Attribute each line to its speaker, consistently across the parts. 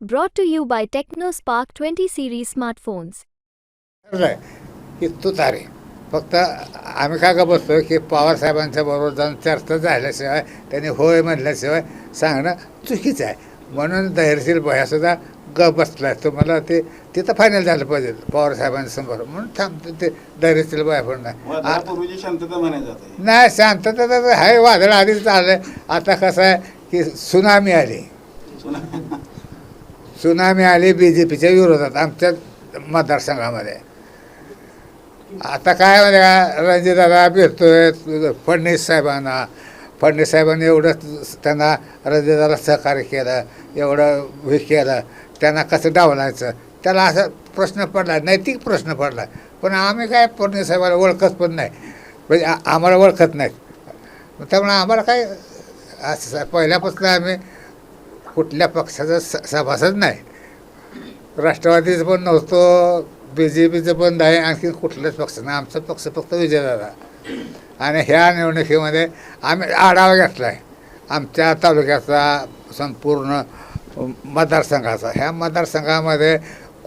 Speaker 1: Brought to you by TechnoSpark 20 series smartphones.
Speaker 2: की तू तारे. फक्त आम्ही काय का बसतो की पवार साहेबांच्या बरोबर जाऊन चर्चा झाल्याशिवाय त्यांनी होय म्हणल्याशिवाय सांगणं चुकीचं आहे. म्हणून धैर्यशील भयासुद्धा ग बसलाय. तुम्हाला ते तिथं फायनल झालं पाहिजे पवार साहेबांच्या समोर. म्हणून थांबतो ते धैर्यशील भया पण नाही
Speaker 3: शांतता म्हणायचं आता हे.
Speaker 2: नाही शांतता तर आहे. वादळ आधीच चाललंय आता कसं आहे की सुनामी आली. सुनामी आली बी जे पीच्या विरोधात आमच्या मतदारसंघामध्ये. आता काय म्हणजे का रणजितदादा भेटतोय फडणवीस साहेबांना फडणवीस साहेबांनी एवढं त्यांना रणजितदादा सहकार्य केलं एवढं हे केलं त्यांना कसं डावलायचं? त्याला असा प्रश्न पडला नैतिक प्रश्न पडला. पण आम्ही काय फडणवीस साहेबाला ओळखत पण नाही. म्हणजे आम्हाला ओळखत नाहीत त्यामुळे आम्हाला काय असं पहिल्यापासून आम्ही कुठल्या पक्षाचा स सभासद नाही. राष्ट्रवादीचं पण नव्हतो बी जे पीचं पण नाही आणखी कुठल्याच पक्ष नाही. आमचा पक्ष फक्त विजय झाला आणि ह्या निवडणुकीमध्ये आम्ही आढावा घेतला आहे आमच्या तालुक्याचा संपूर्ण मतदारसंघाचा. ह्या मतदारसंघामध्ये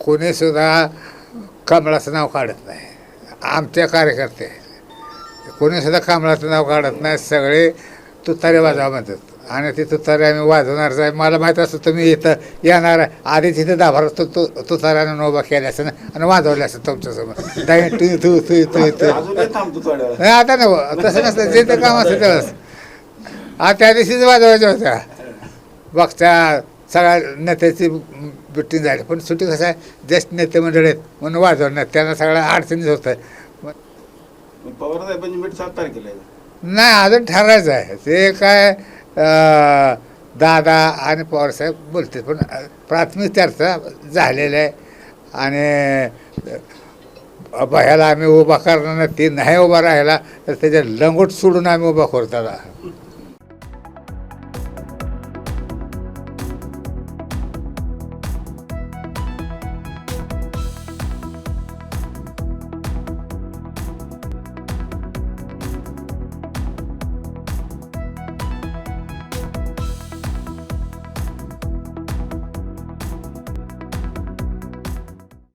Speaker 2: कोणीसुद्धा कमळाचं नाव काढत नाही. आमचे कार्यकर्ते. कोणीसुद्धा कमळाचं नाव काढत नाही. सगळे तुतारी वाजवा म्हणतात. आणि ती तुतारी आम्ही वाजवणारच आहे मला माहीत असतं तुम्ही इथं येणार. आहे आधीच इथं दाभार तु तु तुताऱ्यानं उभा केलं असं आणि वाजवलं असं तुमच्यासमोर. दाई तू तू तू तू
Speaker 3: वेळ
Speaker 2: नाही आता नाही तसं नसतं. जे ते काम असतं त्यावेळेस हा त्या दिवशीच वाजवायच्या होत्या. बघच्या सगळ्या नेत्याची मिटिंग झाली. पण सुट्टी कसं आहे? ज्येष्ठ नेते मंडळी आहेत म्हणून वाजवणार. त्यांना सगळ्या अडचणीच होत. आहे. नाही अजून ठरायचं आहे. ते काय दादा आणि पवारसाहेब बोलते पण प्राथमिक चर्चा झालेली आहे. आणि अं, भयाला आम्ही उभा करणार नाही ती नाही उभा राहिला तर त्याच्या लंगोट सोडून आम्ही उभा करू